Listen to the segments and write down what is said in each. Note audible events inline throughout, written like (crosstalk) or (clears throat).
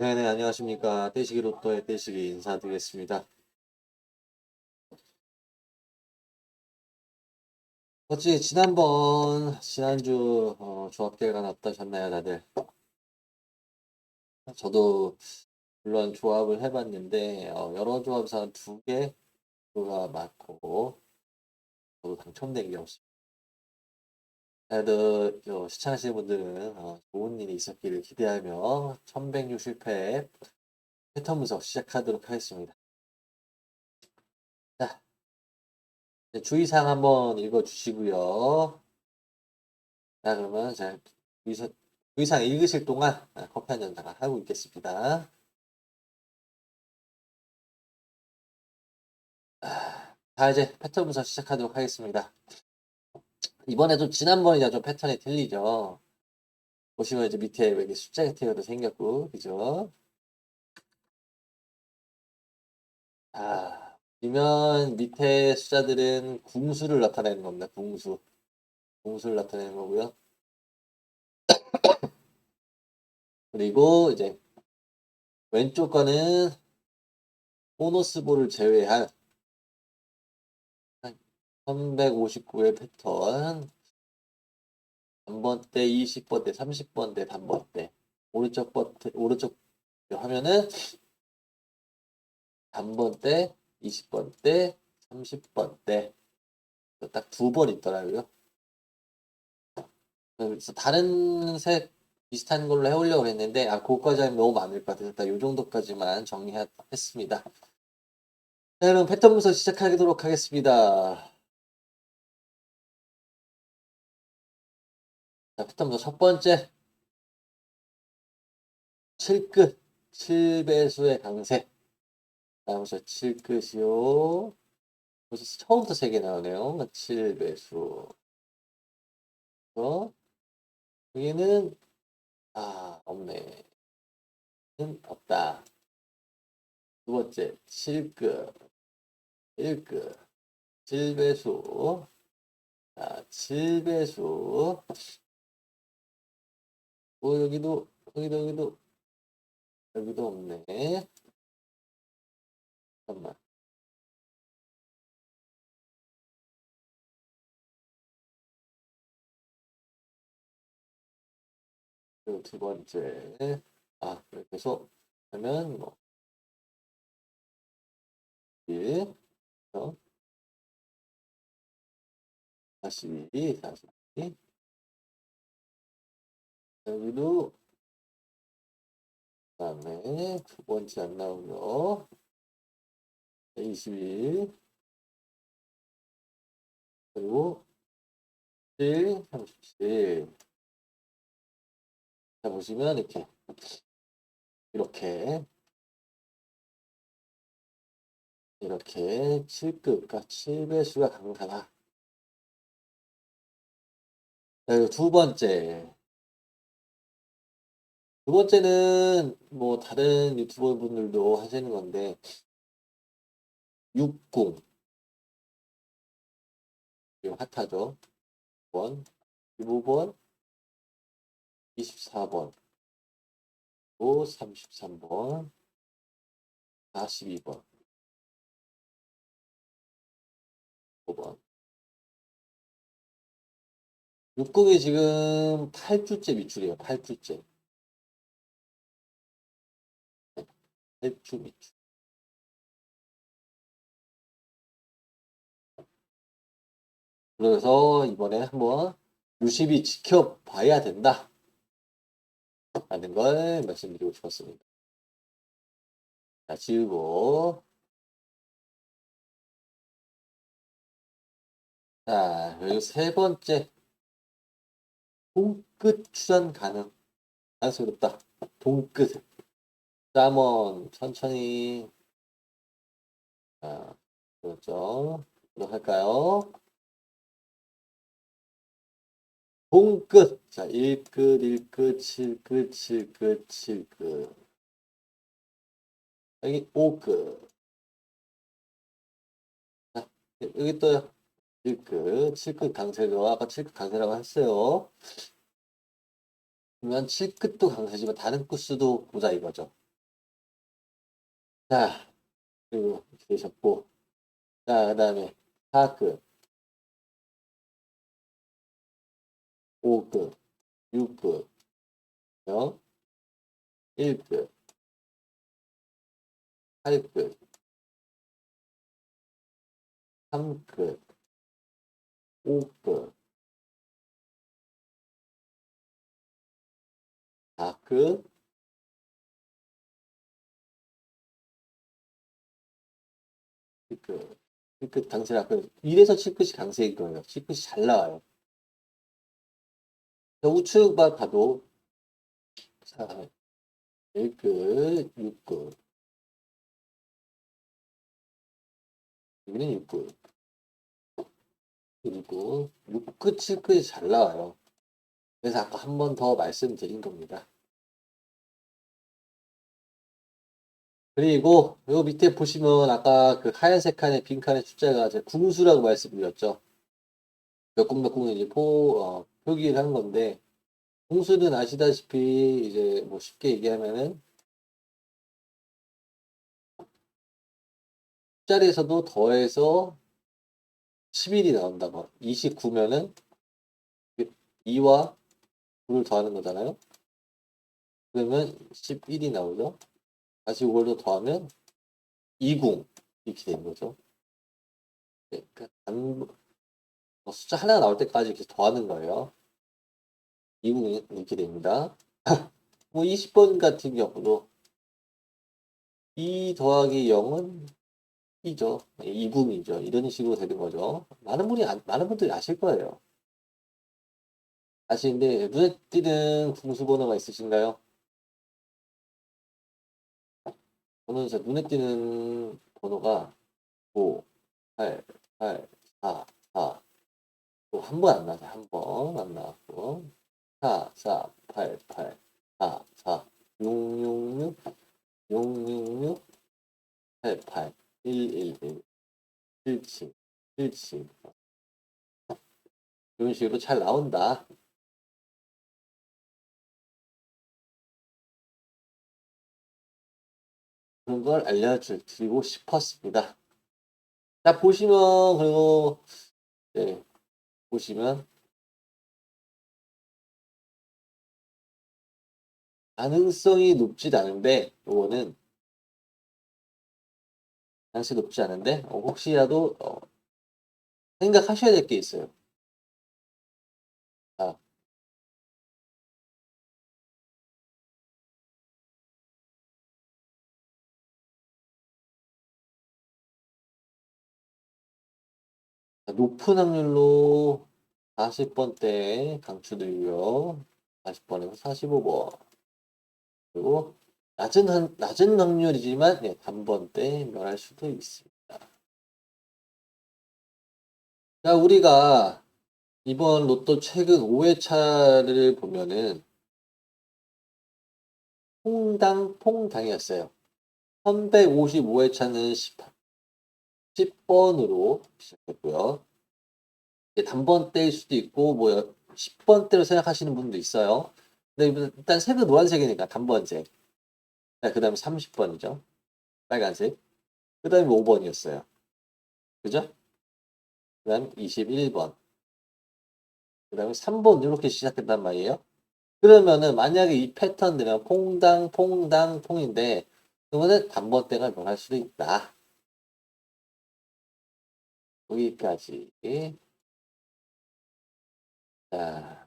네네, 안녕하십니까. 떼시기 로또의 떼시기 인사드리겠습니다. 어찌 지난번, 지난주, 어, 조합 결과는 어떠셨나요, 다들? 저도, 물론 조합을 해봤는데, 어, 여러 한두 개, 가 맞고, 저도 당첨된 게 없습니다. 그래도, 저 시청하시는 분들은, 어, 좋은 일이 있었기를 기대하며, 1160회 패턴 분석 시작하도록 하겠습니다. 자, 주의사항 한번 읽어주시고요. 자, 그러면 자, 주의사, 주의사항 읽으실 동안 아, 커피 한잔 잠깐 하고 있겠습니다. 아, 자, 이제 패턴 분석 시작하도록 하겠습니다. 이번에도 지난번이랑 좀 패턴이 틀리죠. 보시면 이제 밑에 이렇게 숫자 혜택도 생겼고, 그죠? 아, 보면 밑에 숫자들은 궁수를 나타내는 겁니다. 궁수. 궁수를 나타내는 거고요. (coughs) 그리고 이제 왼쪽 거는 보너스 볼을 제외한 359의 패턴 단번대, 20번대, 30번대, 단번대 오른쪽 번대, 오른쪽 화면은 단번대, 20번대, 30번대 딱 두 번 있더라고요. 그래서 다른 색 비슷한 걸로 해오려고 했는데 아 그거까지 하면 너무 많을 것 같아서 일단 요 정도까지만 정리했습니다. 자, 그럼 패턴 분석 시작하도록 하겠습니다. 자, 패턴 분석 첫 번째 7끝 7배수의 강세 다음부터 7끝이요. 벌써 처음부터 3개 나오네요. 7배수. 어? 여기는, 아, 없네. 는 없다. 두 번째, 7끝. 1끝. 7배수. 자, 7배수. 어, 여기도, 여기도, 여기도, 여기도 없네. 잠깐만. 그리고 두 번째, 아, 이렇게 해서 하면 뭐, 1, 42, 42. 여기도, 그 다음에 두 번째 안 나오고요. 22 그리고 7, 37 자 보시면 이렇게 이렇게. 이렇게 7급과 7배수가 강하다. 자, 두 번째 두 번째는 뭐 다른 유튜버 분들도 하시는 건데 60 이거 핫하죠. 1번 15번 24번 또 33번 42번. 5번. 60이 지금 8주째 미출이에요. 8주째 8주 미출 그래서 이번에 한번 유심히 지켜봐야 된다. 라는 걸 말씀드리고 싶었습니다. 자, 지우고. 자, 여기 세 번째. 동끝 추전 가능. 높다. 동끝. 짬원, 천천히. 자, 그렇죠. 할까요? 동끝. 자, 1끝, 1끝, 7끝, 7끝, 7끝. 여기 5끝. 자, 여기 또 1끝, 7끝 강세죠. 아까 7끝 강세라고 했어요. 그러면 7끝도 강세지만 다른 끝수도 보자 이거죠. 자, 그리고 이렇게 되셨고, 자, 그 다음에 4급, 5급, 6급, 1급, 8급, 3급, 5급, 4급, 그, 그 강세 아까 1에서 7끝이 강세인 거예요. 7끝이 잘 나와요. 자, 우측만 봐도 자, 1끝, 6끝 여기는 6끝 그리고 6끝, 7끝이 잘 나와요. 그래서 아까 한 번 더 말씀드린 겁니다. 그리고 요 밑에 보시면 아까 그 하얀색 칸에 빈 칸의 숫자가 이제 궁수라고 말씀드렸죠. 몇공 몇 공을 이제 포, 어, 표기를 한 건데 궁수는 아시다시피 이제 뭐 쉽게 얘기하면은 숫자리에서도 더해서 11이 나온다고 29면은 2와 9를 더하는 거잖아요. 그러면 11이 나오죠. 다시 이걸 더 더하면 20 이렇게 되는 거죠. 네, 그 단, 뭐 숫자 하나 나올 때까지 이렇게 더하는 거예요. 20이 이렇게 됩니다. (laughs) 뭐 20번 같은 경우도 2 더하기 0은 2죠. 20이죠. 이런 식으로 되는 거죠. 많은 분이, 아- 많은 분들이 아실 거예요. 아시는데, 눈에 띄는 궁수 번호가 있으신가요? 저는 제 눈에 띄는 번호가 5, 8, 8, 4, 4. 또한번 안 나왔어요. 한 번 안 나왔고. 4, 4, 8, 8, 4, 4, 6, 6, 6, 6, 6, 6, 8, 8, 1, 1, 1, 7, 7, 7, 7. 이런 식으로 잘 나온다. 그런 걸 알려드리고 싶었습니다. 자, 보시면, 그리고, 네, 보시면, 가능성이 높지 않은데, 요거는, 가능성이 높지 않은데, 어, 혹시라도, 어, 생각하셔야 될 게 있어요. 높은 확률로 40번대 강추드리고요. 40번에서 45번. 그리고 낮은, 한, 낮은 확률이지만 네, 단번대 멸할 수도 있습니다. 자, 우리가 이번 로또 최근 5회차를 보면은 퐁당 퐁당이었어요. 1155회차는 10번으로 시작했고요. 단번대일 수도 있고 뭐 10번대로 생각하시는 분도 있어요. 근데 일단 색은 노란색이니까 단번째. 그 다음에 30번이죠. 빨간색. 그 다음에 5번이었어요. 그죠? 그 다음에 21번. 그 다음에 3번 이렇게 시작했단 말이에요. 그러면은 만약에 이 패턴들은 퐁당, 퐁당, 퐁인데 그러면은 단번대가 변할 수도 있다. 여기까지. 자,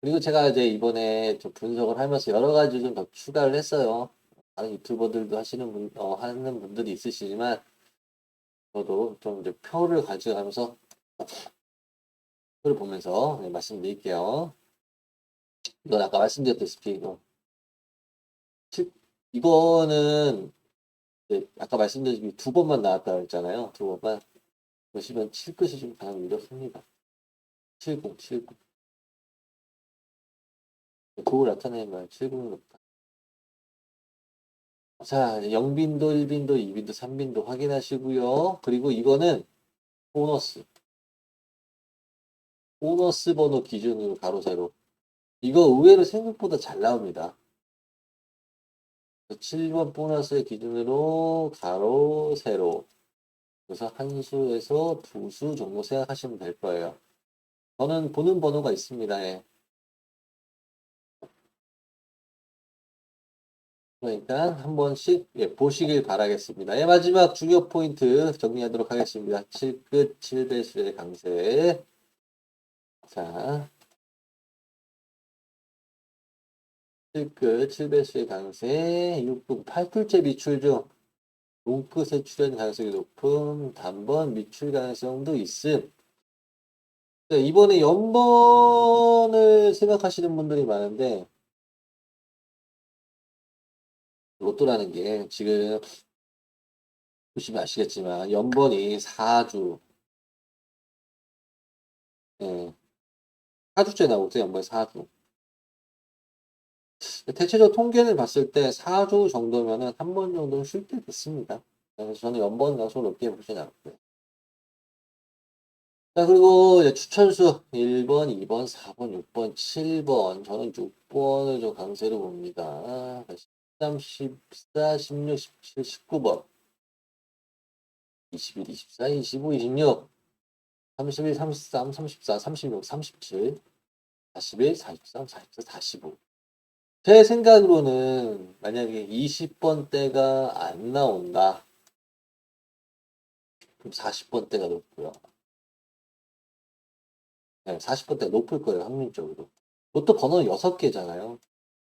그리고 제가 이제 이번에 좀 분석을 하면서 여러 가지 좀 더 추가를 했어요. 다른 유튜버들도 하시는 분, 어, 하는 분들이 있으시지만, 저도 좀 이제 표를 가져가면서, 표를 보면서 네, 말씀드릴게요. 이건 아까 말씀드렸다시피, 이거, 칠- 이거는, 아까 말씀드렸다시피 두 번만 나왔다 그랬잖아요. 두 번만. 보시면 7끝이 좀 가장 유력합니다. 70, 70. 그걸 나타내면 70은 높다. 자, 0빈도, 1빈도, 2빈도, 3빈도 확인하시고요. 그리고 이거는 보너스. 보너스 번호 기준으로 가로 세로. 이거 의외로 생각보다 잘 나옵니다. 7번 보너스의 기준으로 가로, 세로. 그래서 한 수에서 두 수 정도 생각하시면 될 거예요. 저는 보는 번호가 있습니다. 예. 그러니까 한 번씩 예, 보시길 바라겠습니다. 예, 마지막 중요 포인트 정리하도록 하겠습니다. 7끝 7배수의 강세. 자, 7끝 7배수의 강세, 6분 8풀째 미출 중 롱끝의 출현 가능성이 높은 단번 미출 가능성도 있음. 네, 이번에 연번을 생각하시는 분들이 많은데 로또라는 게 지금 보시면 아시겠지만 연번이 4주 예. 4주째 나오고 있어요. 연번이 4주. 대체적 통계를 봤을 때 4주 정도면은 한 번 정도는 쉴 때 됐습니다. 그래서 저는 연번 가서 높게 보진 않고요. 자, 그리고 추천수 1번, 2번, 4번, 6번, 7번. 저는 6번을 좀 강세로 봅니다. 13, 14, 16, 17, 19번. 21, 24, 25, 26. 31, 33, 34, 36, 37. 41, 43, 44, 45. 제 생각으로는 만약에 20번 대가 안 나온다. 그럼 40번 대가 높고요. 네, 40번 대가 높을 거예요, 확률적으로. 로또 번호는 6개잖아요.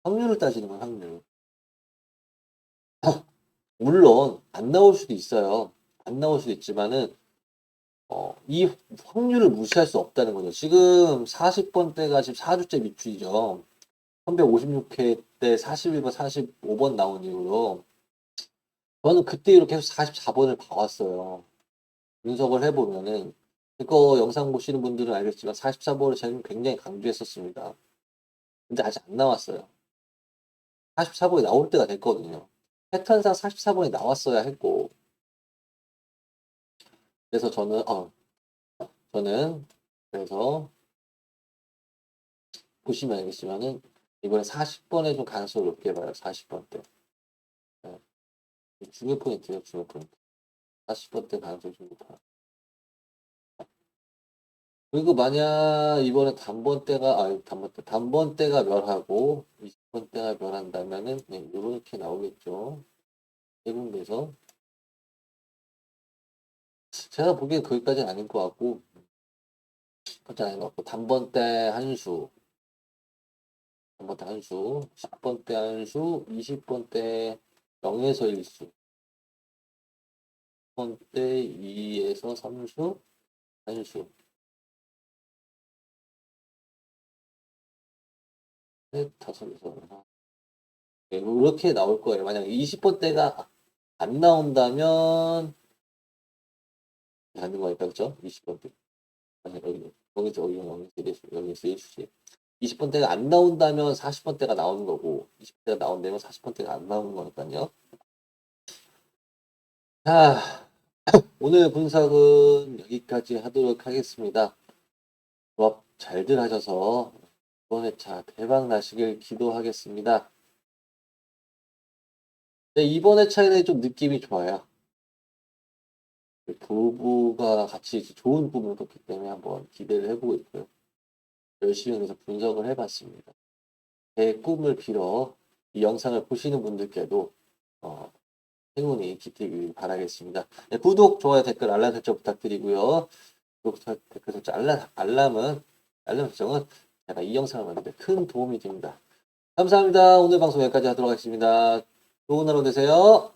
확률을 따지는 건 확률. (clears throat) 물론, 안 나올 수도 있어요. 안 나올 수도 있지만은, 어, 이 확률을 무시할 수 없다는 거죠. 지금 40번 대가 지금 4주째 미출이죠. 356회 때 41번, 45번 나온 이후로 저는 그때 이렇게 계속 44번을 봐왔어요. 분석을 해보면은 이거 영상 보시는 분들은 알겠지만 44번을 저는 굉장히 강조했었습니다. 근데 아직 안 나왔어요. 44번이 나올 때가 됐거든요. 패턴상 44번이 나왔어야 했고 그래서 저는 어 저는 그래서 보시면 알겠지만은 이번에 40번에 좀 가능성을 높게 봐요. 40번 때. 네. 중요 포인트예요. 중요 포인트. 40번 때 가능성이 좀 높아요. 그리고 만약 이번에 단번 때가 아 단번 때 단번 때가 멸하고 20번 때가 멸한다면은 네, 이렇게 나오겠죠. 해군에서. 제가 보기엔 거기까지는 아닌 것 같고 그렇지 아닌 것 같고 단번 때 한 수. 단번 때 한 수. 10번 때 한 수 20번 때 0에서 1수. 10번 때 2에서 3수 한수 셋, 다섯, 여섯, 일곱. 네, 이렇게 나올 거예요. 만약 20번 때가 안 나온다면 하는 거니까 그죠? 20번 때. 아니 여기 여기서 여기 여기서 여기서 1수지. 20번 때가 안 나온다면 40번 때가 나오는 거고 20번 때가 나온다면 40번 때가 안 나오는 거니까요. 자, 오늘 분석은 여기까지 하도록 하겠습니다. 조합 잘들 하셔서 이번 회차 대박 나시길 기도하겠습니다. 네, 이번 회차에는 좀 느낌이 좋아요. 부부가 같이 좋은 부분을 뒀기 때문에 한번 기대를 해보고 있고요. 열심히 해서 분석을 해봤습니다. 제 꿈을 빌어 이 영상을 보시는 분들께도 어, 행운이 깃들길 바라겠습니다. 네, 구독, 좋아요, 댓글, 알람 설정 부탁드리고요. 구독, 댓글 설정, 알람, 알람은 알람 설정은 제가 이 영상을 만드는데 큰 도움이 됩니다. 감사합니다. 오늘 방송 여기까지 하도록 하겠습니다. 좋은 하루 되세요.